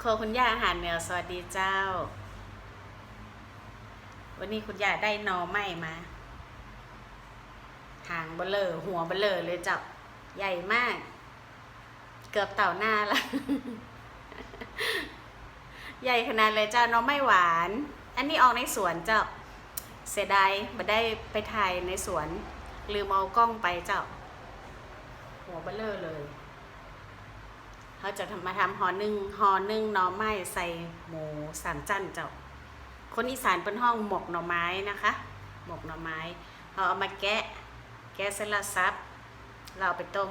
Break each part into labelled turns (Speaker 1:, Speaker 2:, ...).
Speaker 1: โคคุณย่าอาหารเหนือสวัสดีเจ้า วันนี้คุณย่าได้นอไม้มา หางเบลเลอหัวเบลเลอเลยเจ้าใหญ่มาก เกือบเต่าหน้าละใหญ่ขนาดเลยเจ้าน้องไม่หวาน อันนี้ออกในสวนเจ้า เสียดายไม่ได้ไปถ่ายในสวน ลืมเอากล้องไปเจ้า หัวเบลเลอเลย เขาจะทำมาทำห่อนึ่งห่อนึ่งหน่อไม้ใส่หมูสามจั่นเจ้า คนอีสานเป็นห้องหมกหน่อไม้นะคะ หมกหน่อไม้เขาเอามาแกะ แกะเสร็จแล้วซับ เราเอาไปต้ม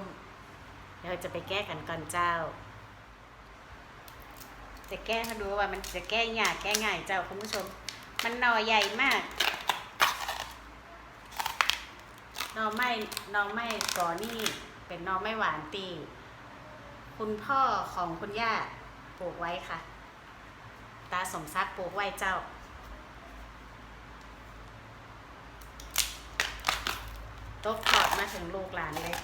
Speaker 1: เดี๋ยวเราจะไปแก้กันก่อนเจ้า จะแก้ให้ดูว่ามันจะแก้ยากแก้ง่ายเจ้าคุณผู้ชม มันหน่อใหญ่มากหน่อไม้หน่อไม้ก่อนี่เป็นหน่อไม้หวานตี คุณพ่อของคุณย่าปลูกไว้ค่ะ ตาสมศักดิ์ปลูกไว้เจ้า ตกทอดมาถึงลูกหลานเลย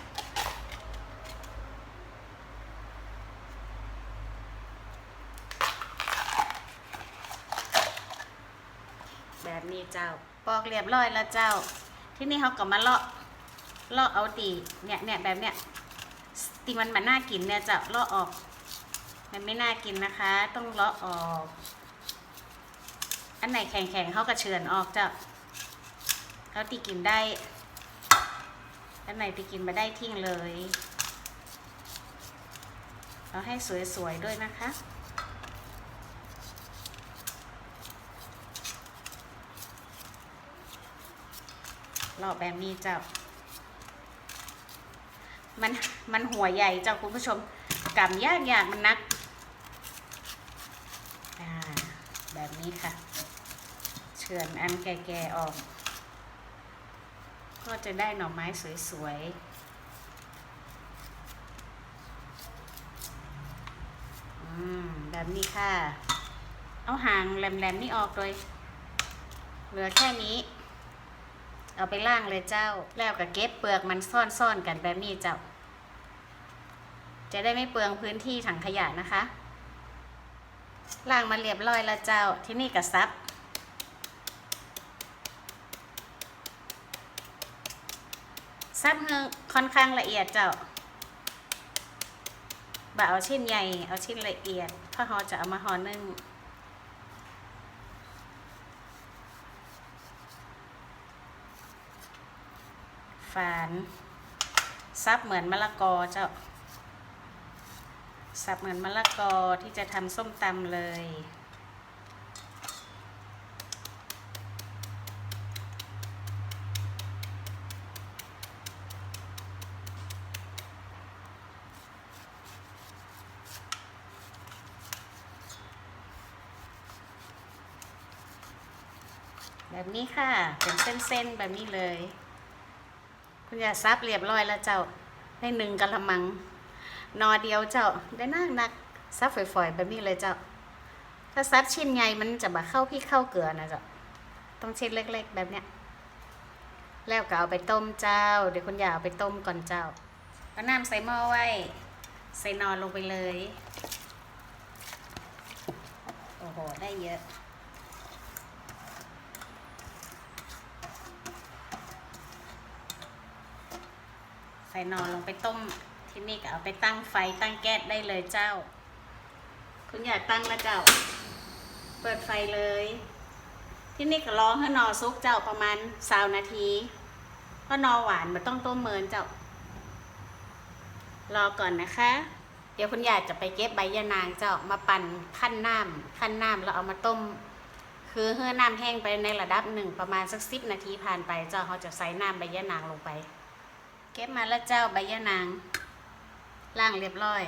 Speaker 1: แบบนี้เจ้า ปอกเรียบร้อยแล้วเจ้า ที่นี่เขาก็มาเลาะ เลาะเอาตีเนี่ยเนี่ยแบบเนี้ย ตีมันมันน่ากินเนี่ยจะเลาะออก มันไม่น่ากินนะคะ ต้องเลาะออก อันไหนแข็งๆเขาก็เฉือนออกจะเขาตีกินได้ อันไหนตีกินมาได้ทิ้งเลยเอาให้สวยๆด้วยนะคะเลาแบบนี้จ้า มันมันหัวใหญ่เจ้าคุณผู้ชมกำยากยากมันนักแบบนี้ค่ะ เฉือนอันแก่ๆออก ก็จะได้หน่อไม้สวยๆแบบนี้ค่ะ เอาหางแหลมๆนี่ออกโดยเหลือแค่นี้ เอาไปล่างเลยเจ้า แล้วก็เก็บเปลือกมันซ่อนๆกันแบบนี้เจ้า จะได้ไม่เปลืองพื้นที่ถังขยะนะคะ ล่างมาเรียบร้อยแล้วเจ้า ที่นี่กับซับซับเฮือค่อนข้างละเอียดเจ้าบ่าเอาชิ้นใหญ่ เอาชิ้นละเอียดพราะเราจะเอามาห่อนึ่ง ฝานซับเหมือนมะละกอเจ้าสับเหมือนมะละกอที่จะทำส้มตำเลย แบบนี้ค่ะ เป็นเส้นๆ แบบนี้เลย คุณยาซับเรียบร้อยแล้วเจ้าได้หนึ่งกะละมัง นอเดียวเจ้าได้นักนักซับฝอยๆแบบนี้เลยเจ้า ถ้าซับชิ้นใหญ่มันจะมาเข้าพี่เข้าเกลือนะเจ้าต้องชิ้นเล็ก ๆ แบบเนี้ยแล้วก็เอาไปต้มเจ้า เดี๋ยวคุณยาเอาไปต้มก่อนเจ้าเอาน้ำใส่หม้อไว้ ใส่นอนลงไปเลย โอ้โห ได้เยอะ ใส่นอนลงไปต้มที่นี่ก็เอาไปตั้งไฟตั้งแก๊สได้เลยเจ้า คุณอยากตั้งแล้วเจ้า เปิดไฟเลย ที่นี่ก็รอให้นอซุกเจ้าประมาณสาวนาทีเพราะนอหวานมันต้องต้มเมินเจ้า รอก่อนนะคะ เดี๋ยวคุณยายจะไปเก็บใบยะนางเจ้ามาปั่นขั้นน้ำขั้นน้ำแล้วเอามาต้ม คือเฮือน้ำแห้งไปในระดับหนึ่งประมาณสักสิบนาทีผ่านไปเจ้าเขาจะใส่น้ำใบยะนางลงไป เก็บมาแล้วเจ้าใบยะนางล่างเรียบร้อย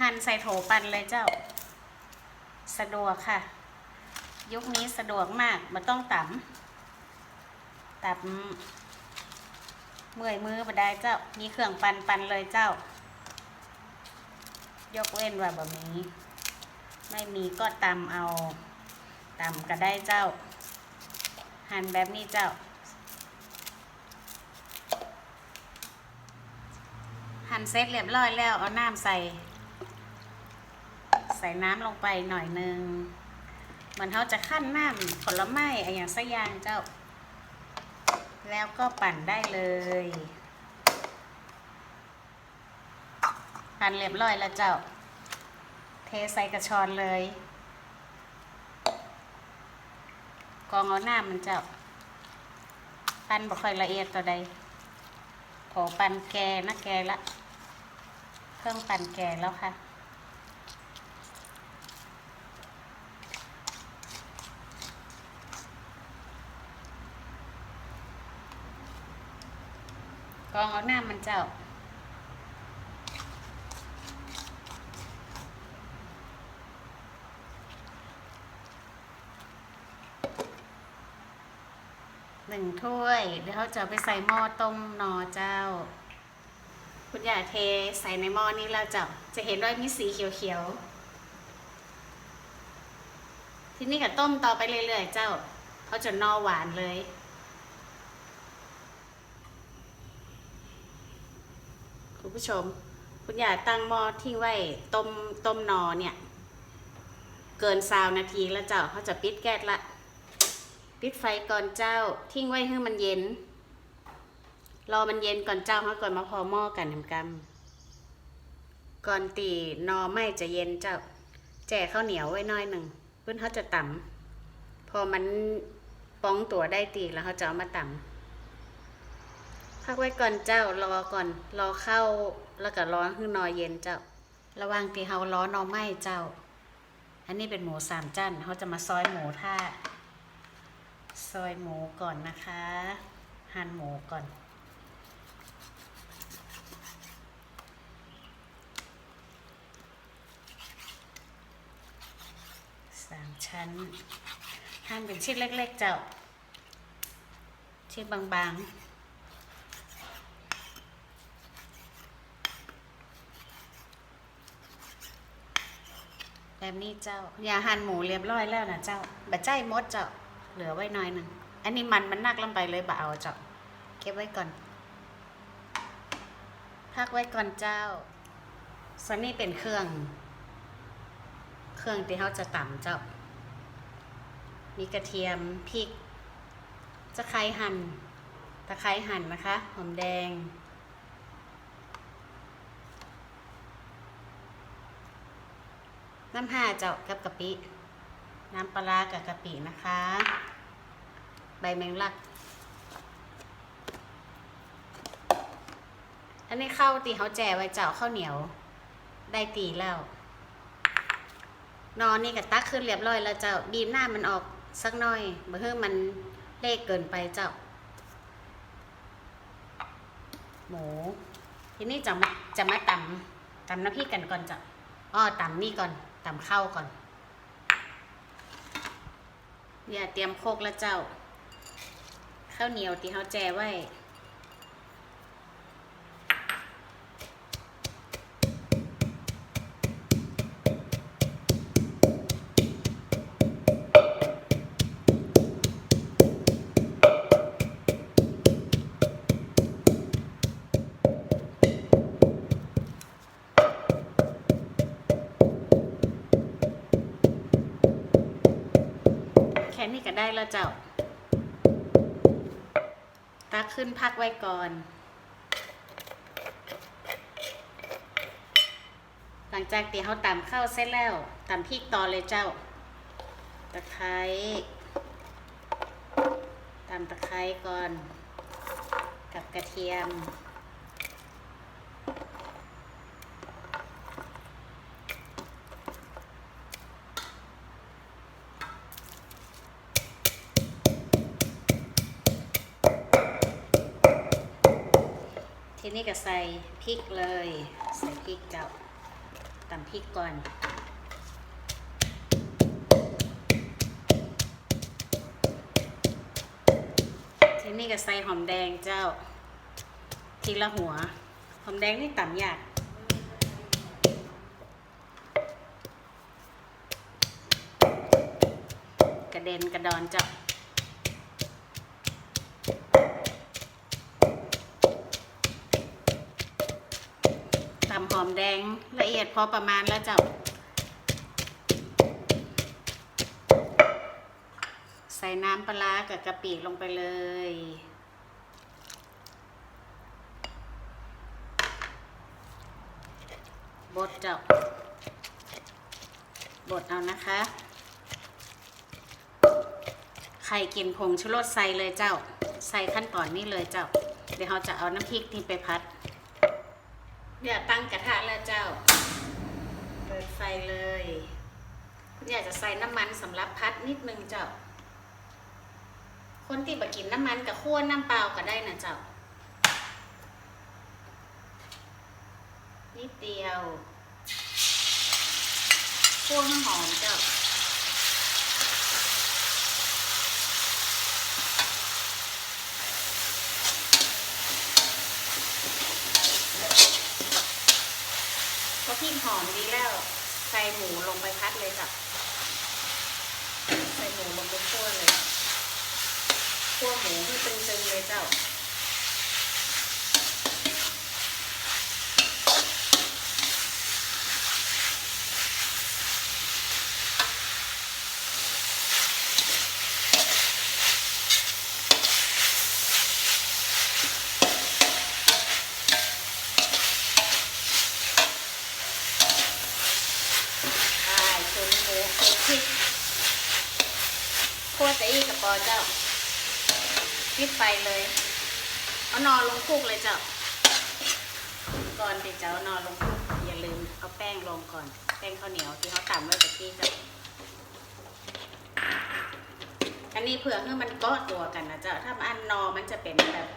Speaker 1: หั่นใส่โถปันเลยเจ้า สะดวกค่ะ ยุคนี้สะดวกมากไมันต้องตำตับเมื่อยมือมาได้เจ้า มีเครื่องปันปันเลยเจ้า ยกเว้นว่าแบบนี้ ไม่มีก็ตำเอาตำก็ได้เจ้า หั่นแบบนี้เจ้า หั่นเสร็จเรียบร้อยแล้วเอาน้ำใส่ ใส่น้ำลงไปหน่อยหนึ่งเหมือนเขาจะขั้นน้ำผลไม้อะไรอย่างสักอย่างเจ้า แล้วก็ปั่นได้เลย ปั่นเรียบร้อยแล้วเจ้า เทใส่กระชอนเลย กองเอาหน้ามันเจ้า ปั้นบ่ค่อยละเอียดตัวใดโถปั้นแกนะแกละ เครื่องปั่นแกแล้วค่ะ กองเอาหน้ามันเจ้าหนึ่งถ้วย เดี๋ยวเขาจะไปใส่หม้อต้มนอเจ้า คุณอย่าเทใส่ในหม้อนี้แล้วจ้าจะเห็นว่ามีสีเขียวๆ ทีนี้ก็ต้มต่อไปเรื่อยๆ เจ้าเขาจะนอหวานเลยคุณผู้ชม คุณอย่าตั้งหม้อทิ้งไว้ต้มต้มนอเนี่ย เกินซาวนาทีแล้วเจ้าเขาจะปิดแก๊สละ ปิดไฟก่อนเจ้าทิ้งไว้ให้มันเย็น รอมันเย็นก่อนเจ้าเขาก่อนมาพอหม้อกันทำกำก่อนตีนอไม่จะเย็นเจ้า แจ่ข้าวเหนียวไว้น้อยหนึ่งเพื่อนเขาจะต่ำพอมันป้องตัวได้ตีแล้วเขาจะเอามาต่ำพักไว้ก่อนเจ้ารอก่อนรอเข้าแล้วก็ร้อให้นอเย็นเจ้า ระว่างที่เขาร้อนอไม่เจ้า อันนี้เป็นหมูสามจันเขาจะมาซอยหมูท่าซอยหมูก่อนนะคะ หั่นหมูก่อน สาม ชั้นหั่นเป็นชิ้นเล็ก ๆ เจ้า ชิ้นบางๆแบบนี้เจ้า อย่าหั่นหมูเรียบร้อยแล้วนะเจ้าบะใจมดเจ้า เหลือไว้น่อยหนึ่ง อันนี้มันมันนักลงไปเลยบะเอาเจ้า เก็บไว้ก่อน พักไว้ก่อนเจ้าส่วนนี้เป็นเครื่อง เครื่องที่เขาจะต่ำเจ้า มีกระเทียมพริกตะไคร้หั่นตะไคร้หั่นนะคะ หอมแดง น้ำห่าเจ้ากับกะปิ น้ำปลากับกะปินะคะ ใบแมงลัก อันนี้ข้าวตีเขาแจไว้เจ้าข้าวเหนียว ได้ตีแล้ว นอนนี่กับตักขึ้นเรียบร้อยแล้วเจ้าบีบหน้ามันออก สักหน่อยเมื่อมันเละเกินไปเจ้า หมู ทีนี้จะมาจะมาตำตำน้ำพริกกันก่อนจ้ะอ้อตำนี่ก่อนตำข้าวก่อน เนี่ยเตรียมโคกแล้วเจ้า ข้าวเหนียวที่เขาแจไว้ ได้แล้วเจ้า ตักขึ้นพักไว้ก่อน หลังจากที่เขาตำข้าวเสร็จแล้วตำพริกต่อเลยเจ้า ตะไคร้ตำตะไคร้ก่อน กับกระเทียม นี้ก็ใส่พริกเลย ใส่พริกเจ้าตำพริกก่อนทีนี้ก็ใส่หอมแดงเจ้า ทีละหัว หอมแดงนี่ตำยากกระเด็นกระดอนเจ้า อมแดงละเอียดพอประมาณแล้วเจ้า ใส่น้ำปลากับกะปิลงไปเลย บดเจ้า บดเอานะคะ ใครกินผงชูรสใส่เลยเจ้า ใส่ขั้นตอนนี้เลยเจ้า เดี๋ยวเราจะเอาน้ำพริกที่ไปพัด เดี๋ยวตั้งกระทะแล้วเจ้า เปิดไฟเลยคุณอยากจะใส่น้ำมันสำหรับพัดนิดนึงเจ้า คนที่บกินน้ำมันกับขั้วน้ำเปล่าก็ได้นะเจ้า นิดเดียวคั่วหอมเจ้า ที่หอมดีแล้ว ใส่หมูลงไปพัดเลยจ้ะใส่หมูลงไปคั่วเลยคั่วหมูให้เป็นเจ้า ใช่ชุนหมูคลุกพริกคั่วจะ อีกับปอเจ้าปิดไฟเลย เอานอนลงคลุกเลยเจ้า ก่อนที่จะเอานอนลงคลุกอย่าลืมเอาแป้งลงก่อน แป้งข้าวเหนียวที่เขาตำไว้ตะกี้เจ้า อันนี้เผื่อให้มันเกาะตัวกันนะเจ้า ถ้าอันนอมันจะเป็นแบบ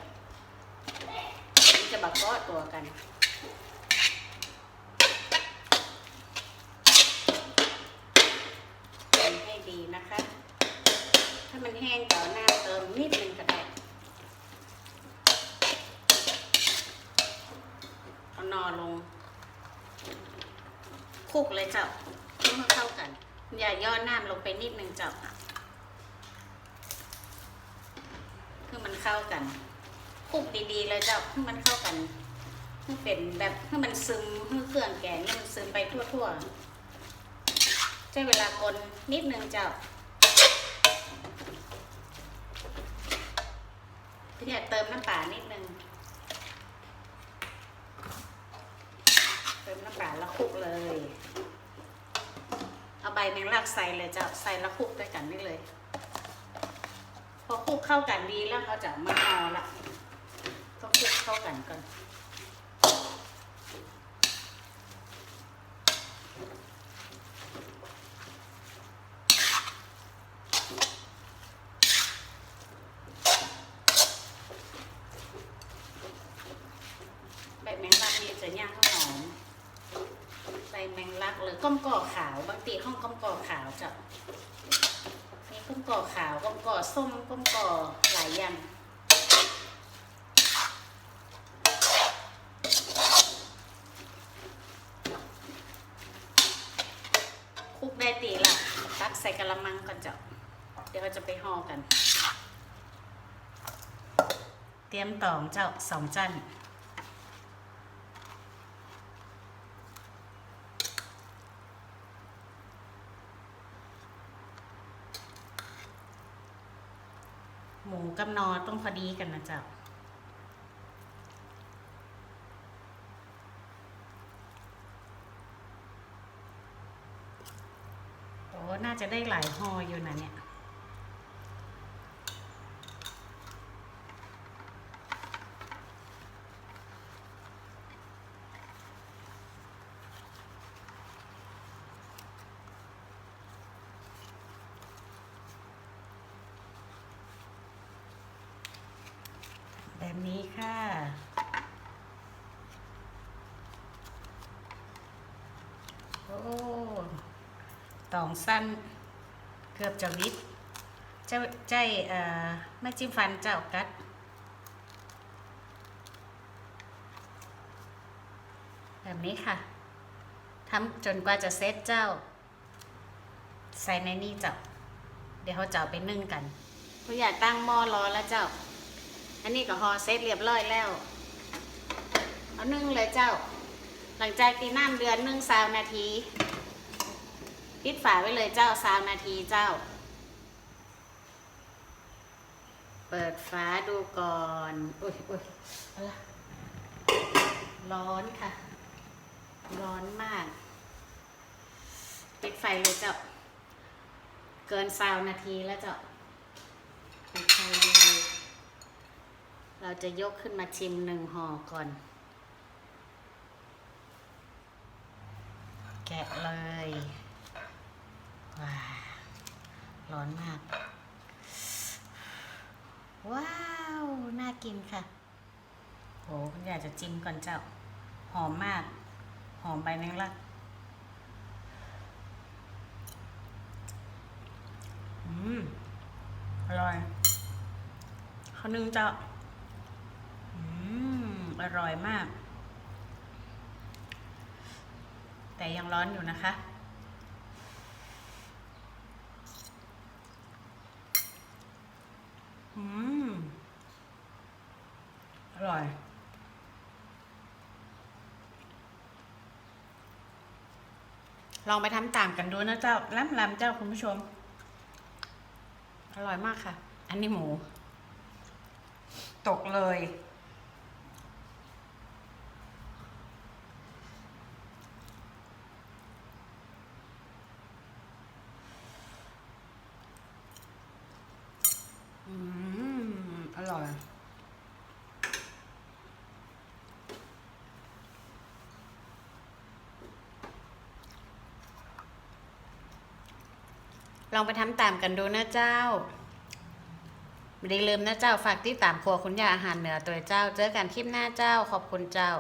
Speaker 1: มันจะแบบเกาะตัวกันคนให้ดีนะคะ ถ้ามันแห้งต่อหน้าเติมนิดนึงก็ได้เอานอลงคลุกเลยเจ้าเพื่อเข้ากัน อย่าย่อน้ำลงไปนิดนึงเจ้าเพื่อมันเข้ากันคลุกดีๆเลยเจ้าเพื่อมันเข้ากันเพื่อเป็นแบบเพื่อมันซึมเพื่อเครื่องแกงนี่มันซึมไปทั่วๆใช้เวลากลนนิดนึงเจ้า เนี่ยเติมน้ำปลานิดนึง เติมน้ำปลาแล้วคลุกเลย เอาใบแมงลักใส่เลยจะใส่แล้วคลุกด้วยกันนี่เลย พอคลุกเข้ากันดีแล้วเขาจะมาเอาละต้องคลุกเข้ากันก่อน ใบแมงลักนี่จะย่างข้าวหอม ใบแมงลักหรือก้อมก่อขาวบางทีห้องก้อมก่อขาวจะมีก้อมก่อขาวก้อมก่อส้มก้อมก่อหลายอย่างคลุกได้ตีละตักใส่กระมังก่อนเจ้าเดี๋ยวเราจะไปห่อกัน เตรียมตองเจ้าสองจัน หมูกับนอต้องพอดีกันนะเจ้าโอ้น่าจะได้หลายห่ออยู่นะเนี่ย นี้ค่ะ โอ้ตองสั้นเกือบจะวิดเจ้าใจเอ่อไม่จิ้มฟันเจ้ากัด แบบนี้ค่ะทำจนกว่าจะเซตเจ้า ใส่ในนี่เจ้า เดี๋ยวเขาเจะเอาไปนึ่งกันผู้อยากตั้งหม้อรอแล้วเจ้า อันนี้ก็ฮอเซตเรียบร้อยแล้ว เอานึ่งเลยเจ้า หลังจากตีน้ำเดือนนึ่งสาวนาทีปิดฝาไว้เลยเจ้าสาวนาทีเจ้า เปิดฝาดูก่อนอุ้ยอุ้ยอะไรร้อนค่ะ ร้อนมาก ปิดไฟเลยเจ้า เกินซาวนาทีแล้วเจ้าปิดไฟเลย เราจะยกขึ้นมาชิมหนึ่งห่อก่อน แกะเลยว้าร้อนมาก ว้าว น่ากินค่ะโหคุณอยากจะจิ้มก่อนเจ้า หอมมาก หอมใบแมงลักอืม อร่อยข้าวนึ่งเจ้า ร่อยมาก แต่ยังร้อนอยู่นะคะ อืม อร่อยลองไปทำตามกันดูนะเจ้าล้ำลำเจ้าคุณผู้ชม อร่อยมากค่ะ อันนี้หมู ตกเลย อร่อย ลองไปทำตามกันดูนะเจ้า ไม่ได้ลืมนะเจ้า ฝากที่ตามครัวคุณยาอาหารเหนือตัวเจ้า เจอกันคลิปหน้าเจ้า ขอบคุณเจ้า